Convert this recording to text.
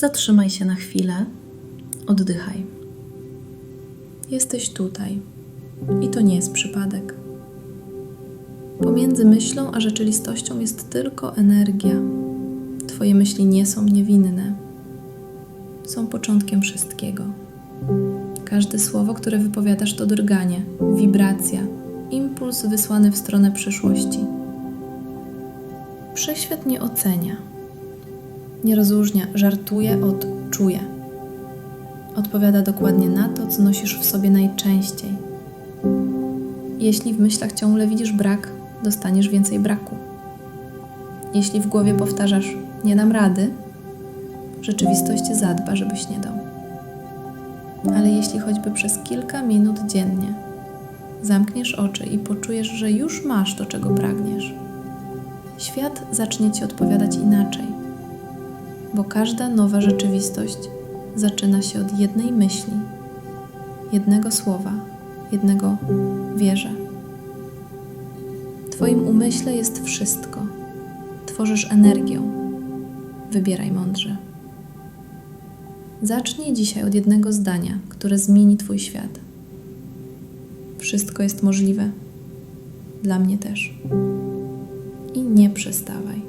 Zatrzymaj się na chwilę, oddychaj. Jesteś tutaj i to nie jest przypadek. Pomiędzy myślą a rzeczywistością jest tylko energia. Twoje myśli nie są niewinne. Są początkiem wszystkiego. Każde słowo, które wypowiadasz, to drganie, wibracja, impuls wysłany w stronę przyszłości. Wszechświat nie ocenia, nie rozróżnia, żartuje od czuje. Odpowiada dokładnie na to, co nosisz w sobie najczęściej. Jeśli w myślach ciągle widzisz brak, dostaniesz więcej braku. Jeśli w głowie powtarzasz nie dam rady, rzeczywistość zadba, żebyś nie dał. Ale jeśli choćby przez kilka minut dziennie zamkniesz oczy i poczujesz, że już masz to, czego pragniesz, świat zacznie ci odpowiadać inaczej, bo każda nowa rzeczywistość zaczyna się od jednej myśli, jednego słowa, jednego wierzę. W Twoim umyśle jest wszystko. Tworzysz energią. Wybieraj mądrze. Zacznij dzisiaj od jednego zdania, które zmieni Twój świat. Wszystko jest możliwe. Dla mnie też. I nie przestawaj.